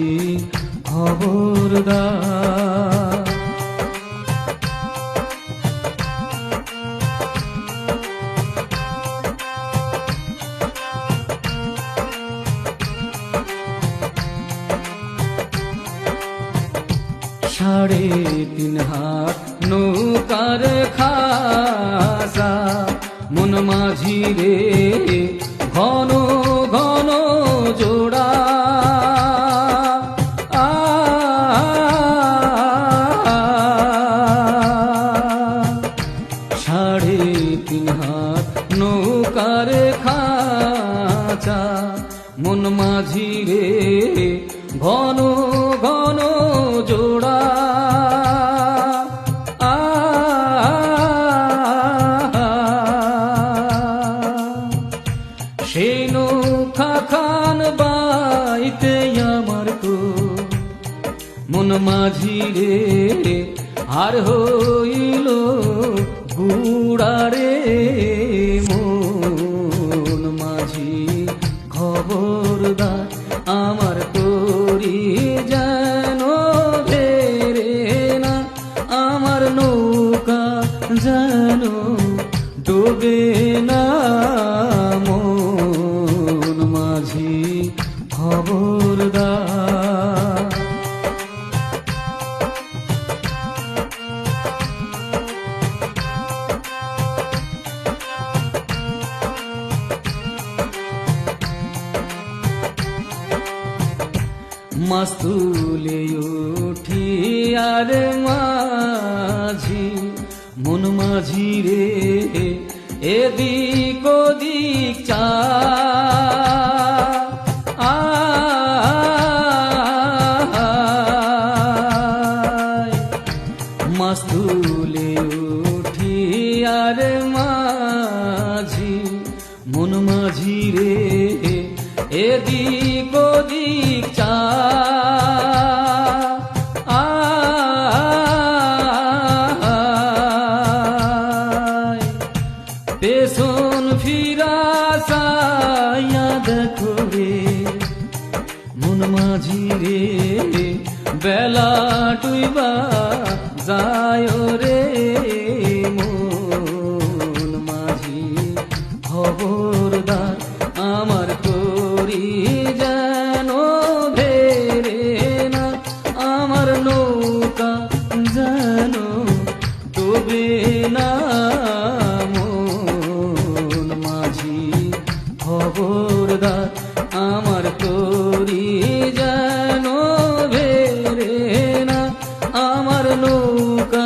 মাঝি খবরদার। সাড়ে তিন হাত নৌকার খাসা মন মাঝি রে সাড়ে তিন হাত নৌকার খাঁচা মন মাঝি রে ঘন ঘন জোড়া। মন মাঝি রে আর হইল আমার তোরি যেন ফেরে না আমার নৌকা যেন ডুবে না মন মাঝি খবরদার। মাস্তুলে উঠি আর মাঝি মন মাঝি রে এদিক ওদিক চা। মাস্তুলে মাঝি রে এদিক ওদিক চা পেছন ফিরা সাইয়া দেখো রে মন মাঝি রে বেলা টুইবা যায় রে নৌকা যেন না মন মাঝি খবরদার আমার তোরি জানো ভেরে না আমার নৌকা